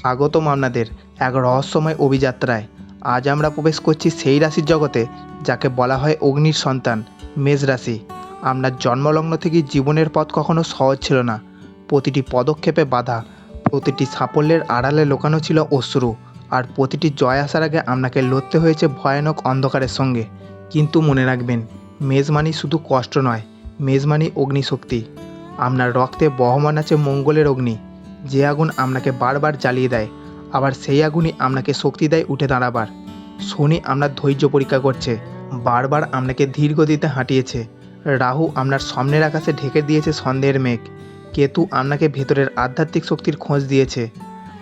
স্বাগতম আপনাদের এক রহস্যময় অভিযাত্রায়। আজ আমরা প্রবেশ করছি সেই রাশির জগতে, যাকে বলা হয় অগ্নির সন্তান, মেষ রাশি। আপনার জন্মলগ্ন থেকে জীবনের পথ কখনো সহজ ছিল না। প্রতিটি পদক্ষেপে বাধা, প্রতিটি সাফল্যের আড়ালে লুকানো ছিল অশ্রু, আর প্রতিটি জয় আসার আগে আপনাকে লড়তে হয়েছে ভয়ানক অন্ধকারের সঙ্গে। কিন্তু মনে রাখবেন মেজমানি শুধু কষ্ট নয় মেজমানি অগ্নিশক্তি। আপনার রক্তে বহমান আছে মঙ্গলের অগ্নি যে আগুন আপনাকে বারবার জ্বালিয়ে দেয়, আবার সেই আগুনই আপনাকে শক্তি দেয় উঠে দাঁড়াবার। শনি আপনার ধৈর্য পরীক্ষা করছে, বারবার আপনাকে ধীর গতিতে হাঁটিয়েছে। রাহু আপনার সামনের আকাশে ঢেকে দিয়েছে সন্দেহের মেঘ। কেতু আপনাকে ভেতরের আধ্যাত্মিক শক্তির খোঁজ দিয়েছে,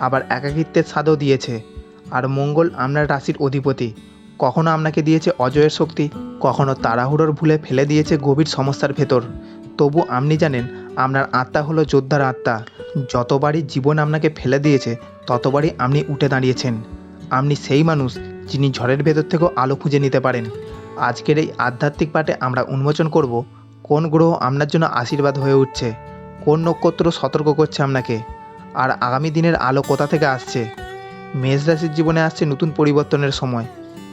আবার একাকিত্বের স্বাদও দিয়েছে। আর মঙ্গল আপনার রাশির অধিপতি, কখনো আপনাকে দিয়েছে অজয়ের শক্তি, কখনো তাড়াহুড়োর ভুলে ফেলে দিয়েছে গভীর সমস্যার ভেতর। তবু আপনি জানেন আপনার আত্মা হলো যোদ্ধার আত্মা। যতবারই জীবন আপনাকে ফেলে দিয়েছে, ততবারই আপনি উঠে দাঁড়িয়েছেন। আপনি সেই মানুষ যিনি ঝড়ের ভেতর থেকেও আলো খুঁজে নিতে পারেন। আজকের এই আধ্যাত্মিক পাঠে আমরা উন্মোচন করব, কোন গ্রহ আপনার জন্য আশীর্বাদ হয়ে উঠছে, কোন নক্ষত্র সতর্ক করছে আপনাকে, আর আগামী দিনের আলো কোথা থেকে আসছে? মেষ রাশির জীবনে আসছে নতুন পরিবর্তনের সময়।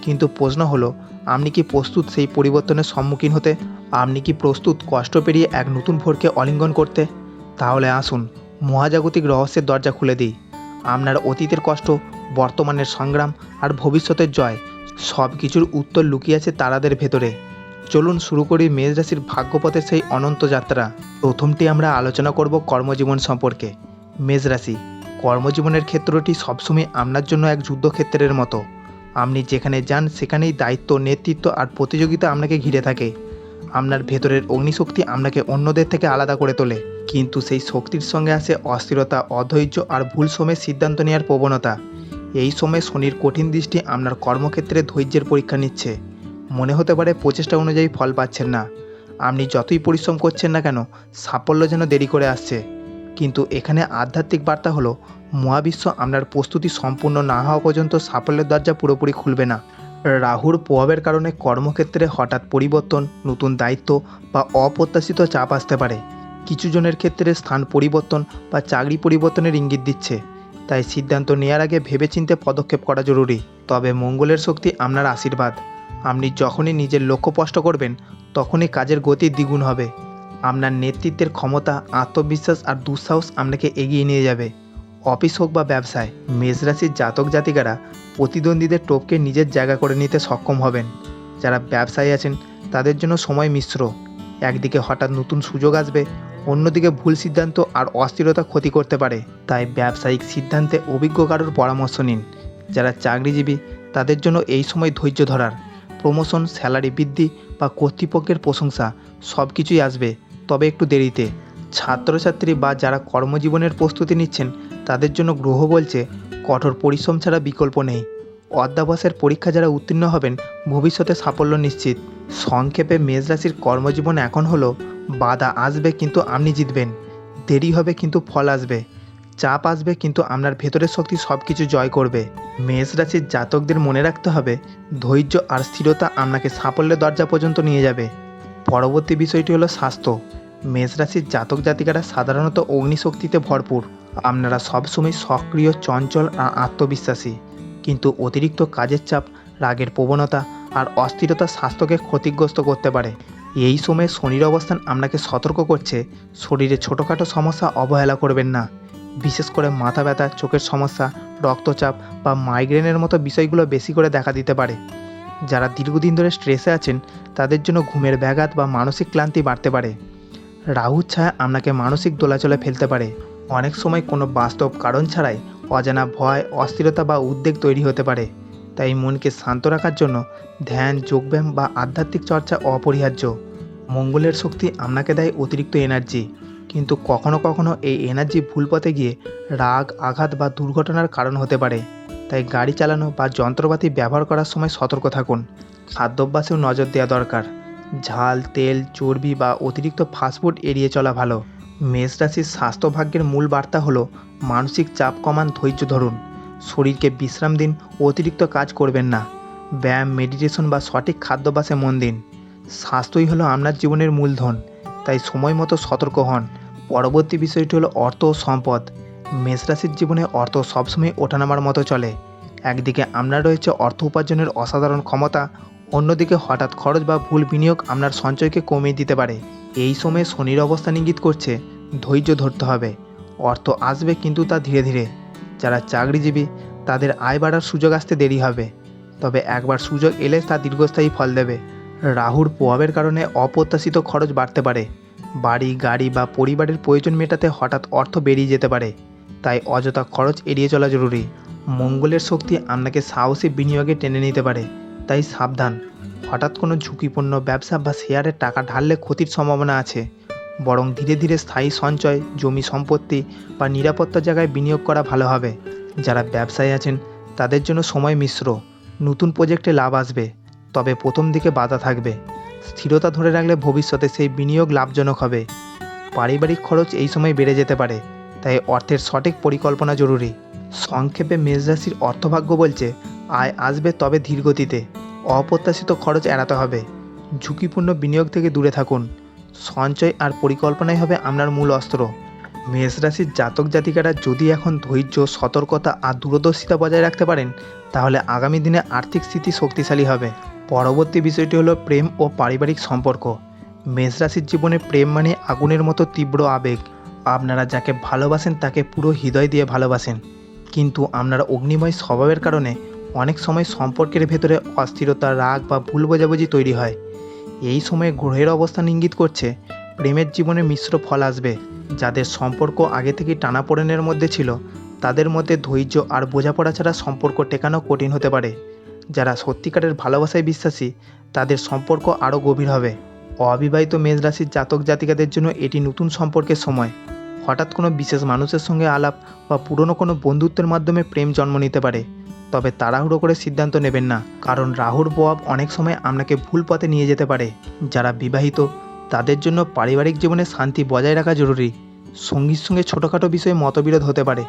কিন্তু প্রশ্ন হলো, আপনি কি প্রস্তুত সেই পরিবর্তনের সম্মুখীন হতে? আপনি কি প্রস্তুত কষ্ট পেরিয়ে এক নতুন ভোরকে অলিঙ্গন করতে? তাহলে আসুন, মহাজাগতিক রহস্যের দরজা খুলে দিই। আপনার অতীতের কষ্ট, বর্তমানের সংগ্রাম আর ভবিষ্যতের জয় সব কিছুর উত্তর লুকিয়ে আছে তারাদের ভেতরে। চলুন শুরু করি মেষ রাশির ভাগ্যপথের সেই অনন্ত যাত্রা। প্রথমটি আমরা আলোচনা করব কর্মজীবন সম্পর্কে। মেষ রাশি, কর্মজীবনের ক্ষেত্রটি সবসময় আপনার জন্য এক যুদ্ধক্ষেত্রের মতো। আপনি যেখানে যান, সেখানেই দায়িত্ব, নেতৃত্ব আর প্রতিযোগিতা আপনাকে ঘিরে থাকে। আপনার ভেতরের অগ্নিশক্তি আপনাকে অন্যদের থেকে আলাদা করে তোলে। কিন্তু সেই শক্তির সঙ্গে আসে অস্থিরতা, অধৈর্য আর ভুল সময়ে সিদ্ধান্ত নেওয়ার প্রবণতা। এই সময় শনির কঠিন দৃষ্টি আপনার কর্মক্ষেত্রে ধৈর্যের পরীক্ষা নিচ্ছে। মনে হতে পারে প্রচেষ্টা অনুযায়ী ফল পাচ্ছেন না। আপনি যতই পরিশ্রম করছেন না কেন, সাফল্য যেন দেরি করে আসছে। কিন্তু এখানে আধ্যাত্মিক বার্তা হলো, মহাবিশ্ব আপনার প্রস্তুতি সম্পূর্ণ না হওয়া পর্যন্ত সাফল্যের দরজা পুরোপুরি খুলবে না। রাহুর প্রভাবের কারণে কর্মক্ষেত্রে হঠাৎ পরিবর্তন, নতুন দায়িত্ব বা অপ্রত্যাশিত চাপ আসতে পারে। কিছু জনের ক্ষেত্রে স্থান পরিবর্তন বা চাকরি পরিবর্তনের ইঙ্গিত দিচ্ছে। তাই সিদ্ধান্ত নেওয়ার আগে ভেবেচিন্তে পদক্ষেপ করা জরুরি। তবে মঙ্গলের শক্তি আপনার আশীর্বাদ। আপনি যখনই নিজের লক্ষ্য স্পষ্ট করবেন, তখনই কাজের গতি দ্বিগুণ হবে। আপনার নেতৃত্বের ক্ষমতা, আত্মবিশ্বাস আর দুঃসাহস আপনাকে এগিয়ে নিয়ে যাবে। অফিস হোক বা ব্যবসায়, মেষরাশির জাতক জাতিকারা প্রতিদ্বন্দ্বীদের টোপকে নিজের জায়গা করে নিতে সক্ষম হবেন। যারা ব্যবসায়ী আছেন, তাদের জন্য সময় মিশ্র। একদিকে হঠাৎ নতুন সুযোগ আসবে, অন্যদিকে ভুল সিদ্ধান্ত আর অস্থিরতা ক্ষতি করতে পারে। তাই ব্যবসায়িক সিদ্ধান্তে অভিজ্ঞ কারোর পরামর্শ নিন। যারা চাকরিজীবী, তাদের জন্য এই সময় ধৈর্য ধরার। প্রমোশন, স্যালারি বৃদ্ধি বা কর্তৃপক্ষের প্রশংসা সব কিছুই আসবে। তবে একটু দেরিতে। ছাত্রছাত্রী বা যারা কর্মজীবনের প্রস্তুতি নিচ্ছেন, তাদের জন্য গ্রহ বলছে, কঠোর পরিশ্রম ছাড়া বিকল্প নেই। অধ্যাবসায়ের পরীক্ষা যারা উত্তীর্ণ হবেন, ভবিষ্যতে সাফল্য নিশ্চিত। সংক্ষেপে মেষ রাশির কর্মজীবন এখন হলো, বাধা আসবে কিন্তু আপনি জিতবেন। দেরি হবে কিন্তু ফল আসবে। চাপ আসবে কিন্তু আপনার ভেতরের শক্তি সব কিছু জয় করবে। মেষ রাশির জাতকদের মনে রাখতে হবে, ধৈর্য আর স্থিরতা আপনাকে সাফল্যের দরজা পর্যন্ত নিয়ে যাবে। পরবর্তী বিষয়টি হলো স্বাস্থ্য। মেষ রাশির জাতক জাতিকারা সাধারণত অগ্নিশক্তিতে ভরপুর। আপনারা সবসময় সক্রিয়, চঞ্চল আর আত্মবিশ্বাসী। কিন্তু অতিরিক্ত কাজের চাপ, রাগের প্রবণতা আর অস্থিরতা স্বাস্থ্যকে ক্ষতিগ্রস্ত করতে পারে। এই সময়ে শনির অবস্থান আপনাকে সতর্ক করছে। শরীরে ছোটোখাটো সমস্যা অবহেলা করবেন না। বিশেষ করে মাথা ব্যথা, চোখের সমস্যা, রক্তচাপ বা মাইগ্রেনের মতো বিষয়গুলো বেশি করে দেখা দিতে পারে। যারা দীর্ঘদিন ধরে স্ট্রেসে আছেন তাদের জন্য ঘুমের ব্যাঘাত বা মানসিক ক্লান্তি বাড়তে পারে। রাহুর ছায়া আপনাকে মানসিক দোলাচলে ফেলতে পারে। অনেক সময় কোনো বাস্তব কারণ ছাড়াই অজানা ভয়, অস্থিরতা বা উদ্বেগ তৈরি হতে পারে। তাই মনকে শান্ত রাখার জন্য ধ্যান, যোগব্যায়াম বা আধ্যাত্মিক চর্চা অপরিহার্য। মঙ্গলের শক্তি আপনাকে দেয় অতিরিক্ত এনার্জি। কিন্তু কখনো কখনো এই এনার্জি ভুল পথে গিয়ে রাগ, আঘাত বা দুর্ঘটনার কারণ হতে পারে। তাই গাড়ি চালানো বা যন্ত্রপাতি ব্যবহার করার সময় সতর্ক থাকুন। খাদ্যাভ্যাসেও নজর দেওয়া দরকার। ঝাল, তেল, চর্বি বা অতিরিক্ত ফাস্টফুড এড়িয়ে চলা ভালো। মেষ রাশির স্বাস্থ্যভাগ্যের মূল বার্তা হলো মানসিক চাপ কমান ধৈর্য ধরুন। শরীরকে বিশ্রাম দিন, অতিরিক্ত কাজ করবেন না। ব্যায়াম মেডিটেশন বা সঠিক খাদ্যাভ্যাসে মন দিন। স্বাস্থ্যই হলো আপনার জীবনের মূলধন, তাই সময় মতো সতর্ক হন। পরবর্তী বিষয়টি হলো অর্থ ও সম্পদ। মেষ রাশির জীবনে অর্থ সবসময় ওঠানামার মতো চলে। একদিকে আপনার রয়েছে অর্থ উপার্জনের অসাধারণ ক্ষমতা অন্যদিকে হঠাৎ খরচ বা ভুল বিনিয়োগ আপনার সঞ্চয়কে কমিয়ে দিতে পারে। এই সময়ে শনির অবস্থান ইঙ্গিত করছে, ধৈর্য ধরতে হবে। অর্থ আসবে কিন্তু তা ধীরে ধীরে। যারা চাকরিজীবী, তাদের আয় বাড়ার সুযোগ আসতে দেরি হবে। তবে একবার সুযোগ এলে তা দীর্ঘস্থায়ী ফল দেবে। রাহুর প্রভাবের কারণে অপ্রত্যাশিত খরচ বাড়তে পারে। বাড়ি, গাড়ি বা পরিবারের প্রয়োজন মেটাতে হঠাৎ অর্থ বেরিয়ে যেতে পারে। তাই অযথা খরচ এড়িয়ে চলা জরুরি। মঙ্গলের শক্তি আপনাকে সাহসী বিনিয়োগে টেনে নিতে পারে। তাই সাবধান। হঠাৎ কোনো ঝুঁকিপূর্ণ ব্যবসা বা শেয়ারে টাকা ঢাললে ক্ষতির সম্ভাবনা আছে। বরং ধীরে ধীরে স্থায়ী সঞ্চয়, জমি সম্পত্তি বা নিরাপত্তা জায়গায় বিনিয়োগ করা ভালো হবে। যারা ব্যবসায় আছেন, তাদের জন্য সময় মিশ্র। নতুন প্রজেক্টে লাভ আসবে, তবে প্রথম দিকে বাধা থাকবে। স্থিরতা ধরে রাখলে ভবিষ্যতে সেই বিনিয়োগ লাভজনক হবে। পারিবারিক খরচ এই সময় বেড়ে যেতে পারে, তাই অর্থের সঠিক পরিকল্পনা জরুরি। সংক্ষেপে মেষরাশির অর্থভাগ্য বলছে আয় আসবে তবে ধীরগতিতে। অপ্রত্যাশিত খরচ এড়াতে হবে। ঝুঁকিপূর্ণ বিনিয়োগ থেকে দূরে থাকুন। সঞ্চয় আর পরিকল্পনাই হবে আপনার মূল অস্ত্র। মেষ রাশির জাতক জাতিকারা যদি এখন ধৈর্য, সতর্কতা আর দূরদর্শিতা বজায় রাখতে পারেন, তাহলে আগামী দিনে আর্থিক স্থিতি শক্তিশালী হবে। পরবর্তী বিষয়টি হলো প্রেম ও পারিবারিক সম্পর্ক। মেষ রাশির জীবনে প্রেম মানে আগুনের মতো তীব্র আবেগ। আপনারা যাকে ভালোবাসেন তাকে পুরো হৃদয় দিয়ে ভালোবাসেন। কিন্তু আপনারা অগ্নিময় স্বভাবের কারণে অনেক সময় সম্পর্কের ভেতরে অস্থিরতা, রাগ বা ভুল বোঝাবুঝি তৈরি হয়। এই সময়ে গ্রহের অবস্থান ইঙ্গিত করছে, প্রেমের জীবনে মিশ্র ফল আসবে। যাদের সম্পর্ক আগে থেকে টানাপোড়েনের মধ্যে ছিল, তাদের মধ্যে ধৈর্য আর বোঝাপড়া ছাড়া সম্পর্ক টেকানো কঠিন হতে পারে। যারা সত্যিকারের ভালোবাসায় বিশ্বাসী, তাদের সম্পর্ক আরও গভীর হবে। অবিবাহিত মেষ রাশির জাতক জাতিকাদের জন্য এটি নতুন সম্পর্কের সময়। হঠাৎ কোনো বিশেষ মানুষের সঙ্গে আলাপ বা পুরনো কোনো বন্ধুত্বের মাধ্যমে প্রেম জন্ম নিতে পারে। তবে তাড়াহুড়ো করে সিদ্ধান্ত নেবেন না, কারণ রাহুর প্রভাব অনেক সময় আপনাকে ভুল পথে নিয়ে যেতে পারে। যারা বিবাহিত, তাদের জন্য পারিবারিক জীবনে শান্তি বজায় রাখা জরুরি। সঙ্গীর সঙ্গে ছোটোখাটো বিষয়ে মতবিরোধ হতে পারে।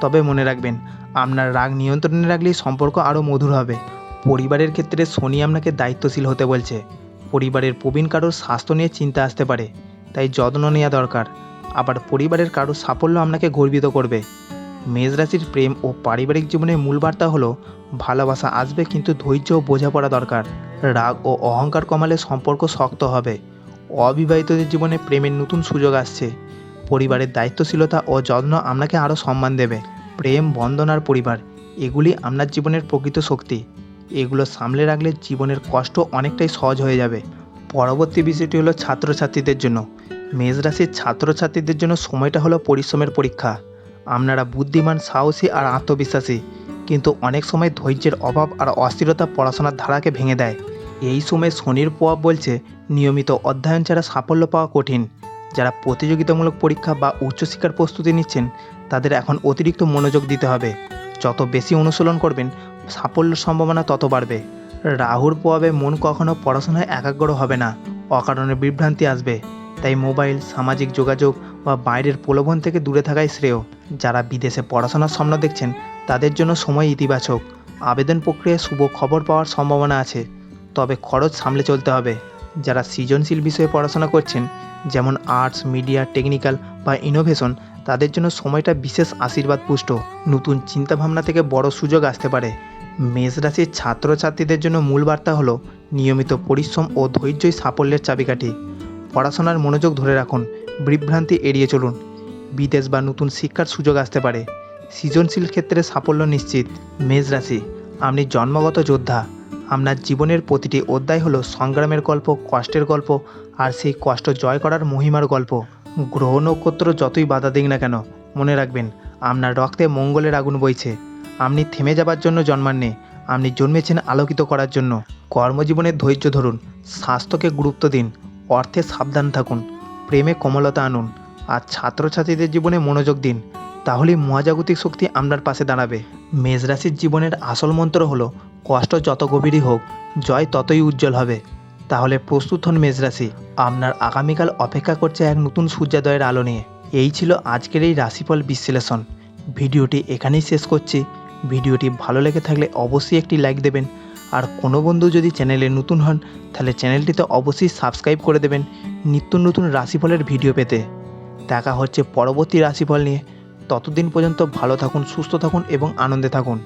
তবে মনে রাখবেন, আপনার রাগ নিয়ন্ত্রণে রাখলেই সম্পর্ক আরও মধুর হবে। পরিবারের ক্ষেত্রে শনি আপনাকে দায়িত্বশীল হতে বলছে। পরিবারের প্রবীণ কারোর স্বাস্থ্য নিয়ে চিন্তা আসতে পারে, তাই যত্ন নেওয়া দরকার। আবার পরিবারের কারোর সাফল্য আপনাকে গর্বিত করবে। মেষ রাশির প্রেম ও পারিবারিক জীবনের মূল বার্তা হলো, ভালোবাসা আসবে কিন্তু ধৈর্য ও বোঝাপড়া দরকার। রাগ ও অহংকার কমালে সম্পর্ক শক্ত হবে। অবিবাহিতদের জীবনে প্রেমের নতুন সুযোগ আসছে। পরিবারের দায়িত্বশীলতা ও যত্ন আপনাকে আরও সম্মান দেবে। প্রেম, বন্ধন আর পরিবার, এগুলি আপনার জীবনের প্রকৃত শক্তি। এগুলো সামলে রাখলে জীবনের কষ্ট অনেকটাই সহজ হয়ে যাবে। পরবর্তী বিষয়টি হলো ছাত্রছাত্রীদের জন্য। মেষ রাশির ছাত্রছাত্রীদের জন্য সময়টা হলো পরিশ্রমের পরীক্ষা। আপনারা বুদ্ধিমান, সাহসী আর আত্মবিশ্বাসী। কিন্তু অনেক সময় ধৈর্যের অভাব আর অস্থিরতা পড়াশোনার ধারাকে ভেঙে দেয়। এই সময় শনির প্রভাব বলছে, নিয়মিত অধ্যয়ন ছাড়া সাফল্য পাওয়া কঠিন। যারা প্রতিযোগিতামূলক পরীক্ষা বা উচ্চশিক্ষার প্রস্তুতি নিচ্ছেন, তাদের এখন অতিরিক্ত মনোযোগ দিতে হবে। যত বেশি অনুশীলন করবেন, সাফল্যের সম্ভাবনা তত বাড়বে। রাহুর প্রভাবে মন কখনো পড়াশোনায় একাগ্র হবে না। অকারণে বিভ্রান্তি আসবে। তাই মোবাইল, সামাজিক যোগাযোগ বা বাইরের প্রলোভন থেকে দূরে থাকাই শ্রেয়। যারা বিদেশে পড়াশোনার স্বপ্ন দেখছেন, তাদের জন্য সময় ইতিবাচক। আবেদন প্রক্রিয়ায় শুভ খবর পাওয়ার সম্ভাবনা আছে। তবে খরচ সামলে চলতে হবে। যারা সৃজনশীল বিষয়ে পড়াশোনা করছেন, যেমন আর্টস, মিডিয়া, টেকনিক্যাল বা ইনোভেশন, তাদের জন্য সময়টা বিশেষ আশীর্বাদ পুষ্ট নতুন চিন্তাভাবনা থেকে বড় সুযোগ আসতে পারে। মেষ রাশির ছাত্রছাত্রীদের জন্য মূল বার্তা হলো, নিয়মিত পরিশ্রম ও ধৈর্যই সাফল্যের চাবিকাঠি। পড়াশোনার মনোযোগ ধরে রাখুন, বিভ্রান্তি এড়িয়ে চলুন। বিদেশ বা নতুন শিক্ষার সুযোগ আসতে পারে। সৃজনশীল ক্ষেত্রে সাফল্য নিশ্চিত। মেষ রাশি, আপনি জন্মগত যোদ্ধা। আপনার জীবনের প্রতিটি অধ্যায় হলো সংগ্রামের গল্প, কষ্টের গল্প, আর সেই কষ্ট জয় করার মহিমার গল্প। গ্রহ নক্ষত্র যতই বাধা দিক না কেন, মনে রাখবেন, আপনার রক্তে মঙ্গলের আগুন বইছে। আপনি থেমে যাবার জন্য জন্মাননি, আপনি জন্মেছেন আলোকিত করার জন্য। কর্মজীবনে ধৈর্য ধরুন, স্বাস্থ্যকে গুরুত্ব দিন অর্থে সাবধান থাকুন, প্রেমে কোমলতা আনুন, আর ছাত্রছাত্রীদের জীবনে মনোযোগ দিন, তাহলেই মহাজাগতিক শক্তি আপনার পাশে দাঁড়াবে। মেষ রাশির জীবনের আসল মন্ত্র হলো, কষ্ট যত গভীরই হোক, জয় ততই উজ্জ্বল হবে। তাহলে প্রস্তুত হন মেষ রাশি আপনার আগামীকাল অপেক্ষা করছে এক নতুন সূর্যোদয়ের আলো নিয়ে। এই ছিল আজকের এই রাশিফল বিশ্লেষণ। ভিডিওটি এখানেই শেষ করছি। ভিডিওটি ভালো লেগে থাকলে অবশ্যই একটি লাইক দেবেন আর কোনো বন্ধু যদি চ্যানেলে নতুন হন, তাহলে চ্যানেলটিতে অবশ্যই সাবস্ক্রাইব করে দেবেন নিত্য নতুন রাশিফলের ভিডিও পেতে। দেখা হচ্ছে পরবর্তী রাশিফল নিয়ে। ততদিন পর্যন্ত ভালো থাকুন, সুস্থ থাকুন এবং আনন্দে থাকুন।